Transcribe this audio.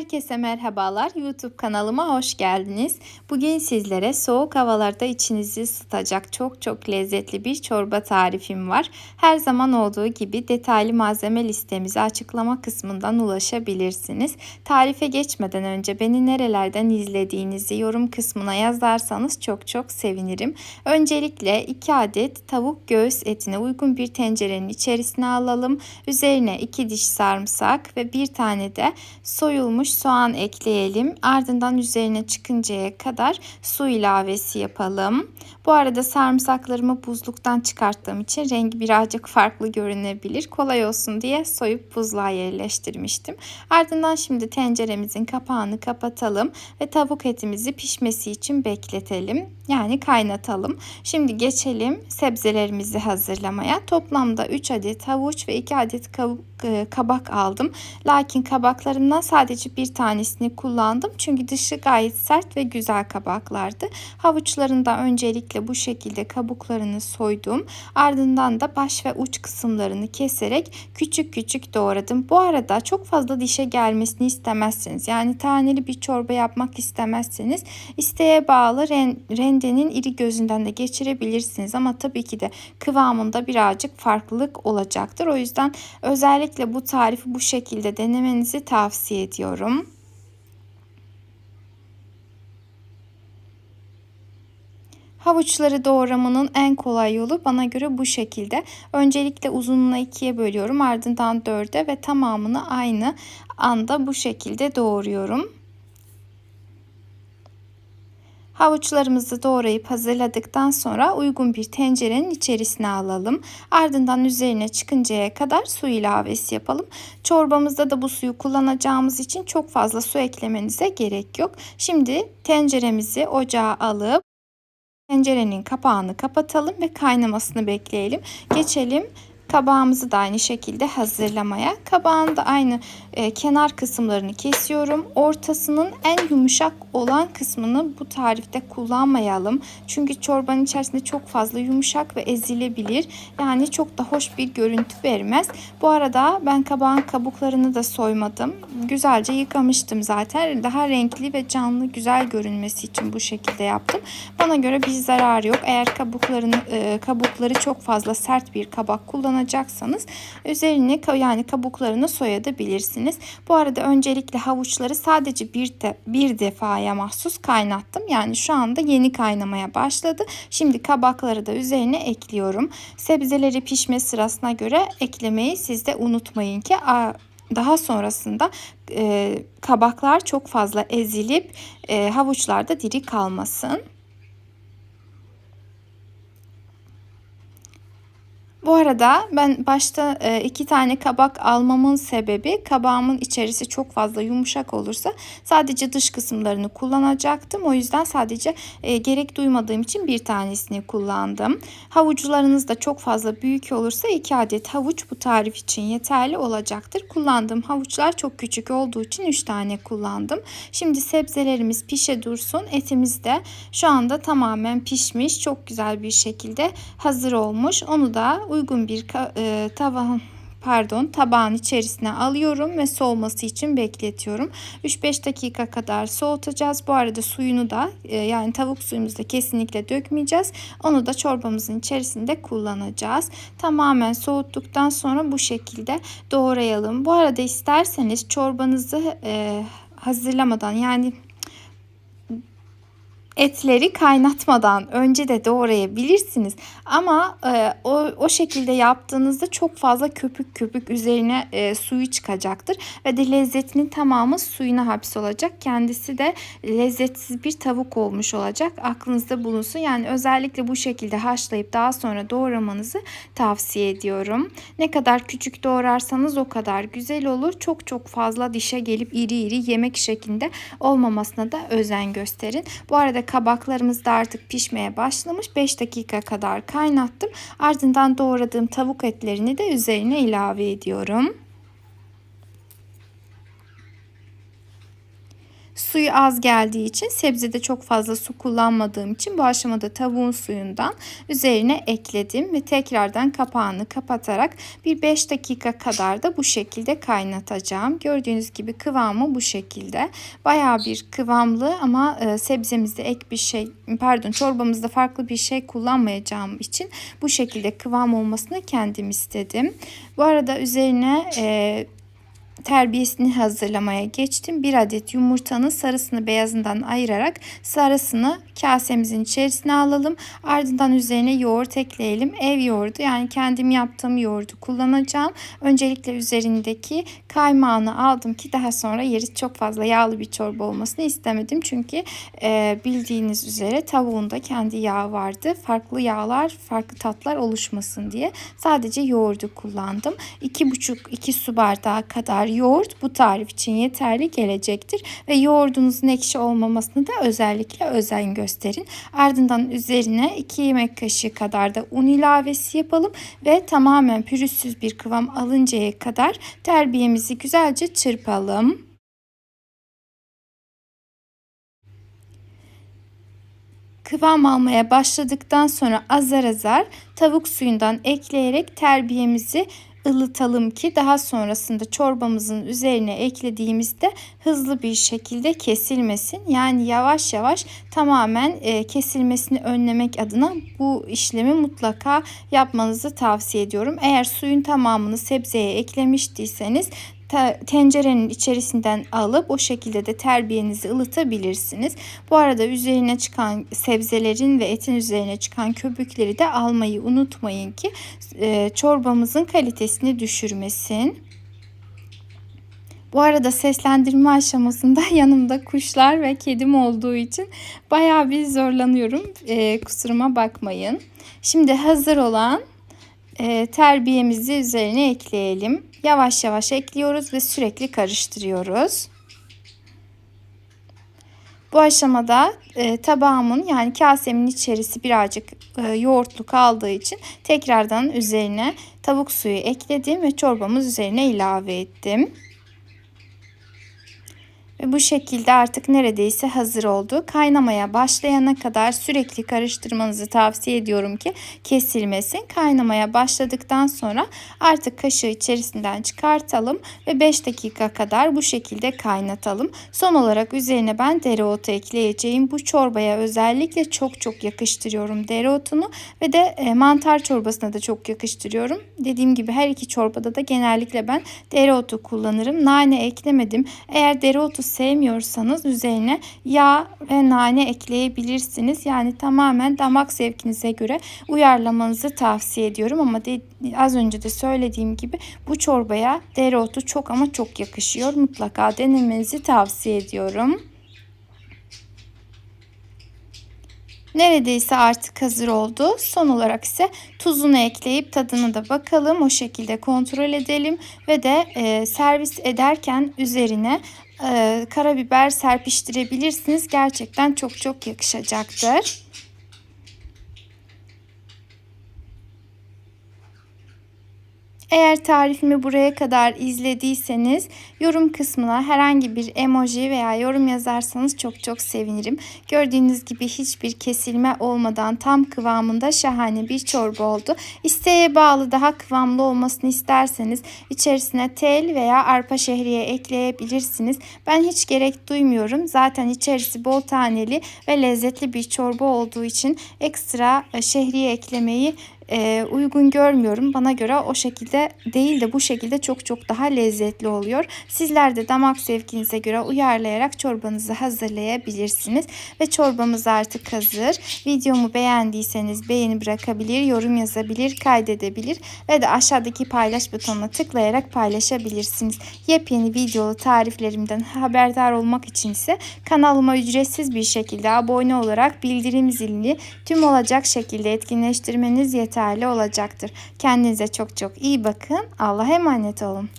Herkese merhabalar. YouTube kanalıma hoş geldiniz. Bugün sizlere soğuk havalarda içinizi ısıtacak çok çok lezzetli bir çorba tarifim var. Her zaman olduğu gibi detaylı malzeme listemizi açıklama kısmından ulaşabilirsiniz. Tarife geçmeden önce beni nerelerden izlediğinizi yorum kısmına yazarsanız çok çok sevinirim. Öncelikle 2 adet tavuk göğüs etine uygun bir tencerenin içerisine alalım. Üzerine 2 diş sarımsak ve bir tane de soyulmuş soğan ekleyelim. Ardından üzerine çıkıncaya kadar su ilavesi yapalım. Bu arada sarımsaklarımı buzluktan çıkarttığım için rengi birazcık farklı görünebilir. Kolay olsun diye soyup buzluğa yerleştirmiştim. Ardından şimdi tenceremizin kapağını kapatalım ve tavuk etimizi pişmesi için bekletelim. Yani kaynatalım. Şimdi geçelim sebzelerimizi hazırlamaya. Toplamda 3 adet havuç ve 2 adet e, kabak aldım. Lakin kabaklarımdan sadece bir tanesini kullandım. Çünkü dışı gayet sert ve güzel kabaklardı. Havuçlarında öncelikle bu şekilde kabuklarını soydum. Ardından da baş ve uç kısımlarını keserek küçük küçük doğradım. Bu arada çok fazla dişe gelmesini istemezseniz yani taneli bir çorba yapmak istemezseniz isteğe bağlı rendenin iri gözünden de geçirebilirsiniz. Ama tabii ki de kıvamında birazcık farklılık olacaktır. O yüzden özellikle bu tarifi bu şekilde denemenizi tavsiye ediyorum. Havuçları doğramanın en kolay yolu bana göre bu şekilde. Öncelikle uzunluğuna ikiye bölüyorum ardından dörde ve tamamını aynı anda bu şekilde doğruyorum. Havuçlarımızı doğrayıp hazırladıktan sonra uygun bir tencerenin içerisine alalım. Ardından üzerine çıkıncaya kadar su ilavesi yapalım. Çorbamızda da bu suyu kullanacağımız için çok fazla su eklemenize gerek yok. Şimdi tenceremizi ocağa alıp tencerenin kapağını kapatalım ve kaynamasını bekleyelim. Geçelim Kabağımızı da aynı şekilde hazırlamaya. Kabağın da aynı e, kenar kısımlarını kesiyorum. Ortasının en yumuşak olan kısmını bu tarifte kullanmayalım. Çünkü çorbanın içerisinde çok fazla yumuşak ve ezilebilir. Yani çok da hoş bir görüntü vermez. Bu arada ben kabağın kabuklarını da soymadım. Güzelce yıkamıştım zaten. Daha renkli ve canlı güzel görünmesi için bu şekilde yaptım. Bana göre bir zarar yok. Eğer kabuklarını e, kabukları çok fazla sert bir kabak kullanırsanız kullanacaksanız üzerine yani kabuklarını soyabilirsiniz. Bu arada öncelikle havuçları sadece bir, de, bir defaya mahsus kaynattım. Yani şu anda yeni kaynamaya başladı. Şimdi kabakları da üzerine ekliyorum. Sebzeleri pişme sırasına göre eklemeyi siz de unutmayın ki daha sonrasında e, kabaklar çok fazla ezilip e, havuçlarda diri kalmasın. Bu arada ben başta e, iki tane kabak almamın sebebi kabağımın içerisi çok fazla yumuşak olursa sadece dış kısımlarını kullanacaktım. O yüzden sadece e, gerek duymadığım için bir tanesini kullandım. Havuçlarınız da çok fazla büyük olursa iki adet havuç bu tarif için yeterli olacaktır. Kullandığım havuçlar çok küçük olduğu için üç tane kullandım. Şimdi sebzelerimiz pişe dursun. Etimiz de şu anda tamamen pişmiş. Çok güzel bir şekilde hazır olmuş. Onu da uygun bir e, tavan pardon tabağın içerisine alıyorum ve soğuması için bekletiyorum. 3-5 dakika kadar soğutacağız. Bu arada suyunu da e, yani tavuk suyumuzu da kesinlikle dökmeyeceğiz. Onu da çorbamızın içerisinde kullanacağız. Tamamen soğuttuktan sonra bu şekilde doğrayalım. Bu arada isterseniz çorbanızı e, hazırlamadan yani etleri kaynatmadan önce de doğrayabilirsiniz. Ama e, o, o şekilde yaptığınızda çok fazla köpük köpük üzerine e, suyu çıkacaktır. Ve de lezzetinin tamamı suyuna hapsolacak. Kendisi de lezzetsiz bir tavuk olmuş olacak. Aklınızda bulunsun. Yani özellikle bu şekilde haşlayıp daha sonra doğramanızı tavsiye ediyorum. Ne kadar küçük doğrarsanız o kadar güzel olur. Çok çok fazla dişe gelip iri iri yemek şeklinde olmamasına da özen gösterin. Bu arada kabaklarımız da artık pişmeye başlamış. 5 dakika kadar kaynattım. Ardından doğradığım tavuk etlerini de üzerine ilave ediyorum. Suyu az geldiği için sebzede çok fazla su kullanmadığım için bu aşamada tavuğun suyundan üzerine ekledim ve tekrardan kapağını kapatarak bir 5 dakika kadar da bu şekilde kaynatacağım. Gördüğünüz gibi kıvamı bu şekilde. Baya bir kıvamlı ama e, sebzemizde ek bir şey pardon çorbamızda farklı bir şey kullanmayacağım için bu şekilde kıvam olmasını kendim istedim. Bu arada üzerine e, terbiyesini hazırlamaya geçtim. Bir adet yumurtanın sarısını beyazından ayırarak sarısını kasemizin içerisine alalım. Ardından üzerine yoğurt ekleyelim. Ev yoğurdu yani kendim yaptığım yoğurdu kullanacağım. Öncelikle üzerindeki kaymağını aldım ki daha sonra yeri çok fazla yağlı bir çorba olmasını istemedim. Çünkü e, bildiğiniz üzere tavuğunda kendi yağ vardı. Farklı yağlar, farklı tatlar oluşmasın diye sadece yoğurdu kullandım. 2,5-2 su bardağı kadar yoğurt bu tarif için yeterli gelecektir. Ve yoğurdunuzun ekşi olmamasını da özellikle özen gösterin. Ardından üzerine 2 yemek kaşığı kadar da un ilavesi yapalım. Ve tamamen pürüzsüz bir kıvam alıncaya kadar terbiyemizi güzelce çırpalım. kıvam almaya başladıktan sonra azar azar tavuk suyundan ekleyerek terbiyemizi ılıtalım ki daha sonrasında çorbamızın üzerine eklediğimizde hızlı bir şekilde kesilmesin. Yani yavaş yavaş tamamen e, kesilmesini önlemek adına bu işlemi mutlaka yapmanızı tavsiye ediyorum. Eğer suyun tamamını sebzeye eklemiştiyseniz tencerenin içerisinden alıp o şekilde de terbiyenizi ılıtabilirsiniz. Bu arada üzerine çıkan sebzelerin ve etin üzerine çıkan köpükleri de almayı unutmayın ki e, çorbamızın kalitesini düşürmesin. Bu arada seslendirme aşamasında yanımda kuşlar ve kedim olduğu için bayağı bir zorlanıyorum. E, kusuruma bakmayın. Şimdi hazır olan e, terbiyemizi üzerine ekleyelim. Yavaş yavaş ekliyoruz ve sürekli karıştırıyoruz. Bu aşamada e, tabağımın yani kasemin içerisi birazcık e, yoğurtlu kaldığı için tekrardan üzerine tavuk suyu ekledim ve çorbamız üzerine ilave ettim. Ve bu şekilde artık neredeyse hazır oldu. Kaynamaya başlayana kadar sürekli karıştırmanızı tavsiye ediyorum ki kesilmesin. Kaynamaya başladıktan sonra artık kaşığı içerisinden çıkartalım ve 5 dakika kadar bu şekilde kaynatalım. Son olarak üzerine ben dereotu ekleyeceğim. Bu çorbaya özellikle çok çok yakıştırıyorum dereotunu ve de e, mantar çorbasına da çok yakıştırıyorum. Dediğim gibi her iki çorbada da genellikle ben dereotu kullanırım. Nane eklemedim. Eğer dereotu sevmiyorsanız üzerine yağ ve nane ekleyebilirsiniz. Yani tamamen damak zevkinize göre uyarlamanızı tavsiye ediyorum. Ama de, az önce de söylediğim gibi bu çorbaya dereotu çok ama çok yakışıyor. Mutlaka denemenizi tavsiye ediyorum. Neredeyse artık hazır oldu. Son olarak ise tuzunu ekleyip tadını da bakalım. O şekilde kontrol edelim ve de e, servis ederken üzerine karabiber serpiştirebilirsiniz. Gerçekten çok çok yakışacaktır. Eğer tarifimi buraya kadar izlediyseniz yorum kısmına herhangi bir emoji veya yorum yazarsanız çok çok sevinirim. Gördüğünüz gibi hiçbir kesilme olmadan tam kıvamında şahane bir çorba oldu. İsteğe bağlı daha kıvamlı olmasını isterseniz içerisine tel veya arpa şehriye ekleyebilirsiniz. Ben hiç gerek duymuyorum. Zaten içerisi bol taneli ve lezzetli bir çorba olduğu için ekstra şehriye eklemeyi e, uygun görmüyorum. Bana göre o şekilde değil de bu şekilde çok çok daha lezzetli oluyor. Sizler de damak zevkinize göre uyarlayarak çorbanızı hazırlayabilirsiniz. Ve çorbamız artık hazır. Videomu beğendiyseniz beğeni bırakabilir, yorum yazabilir, kaydedebilir ve de aşağıdaki paylaş butonuna tıklayarak paylaşabilirsiniz. Yepyeni videolu tariflerimden haberdar olmak için ise kanalıma ücretsiz bir şekilde abone olarak bildirim zilini tüm olacak şekilde etkinleştirmeniz yeterli yeterli olacaktır. Kendinize çok çok iyi bakın. Allah'a emanet olun.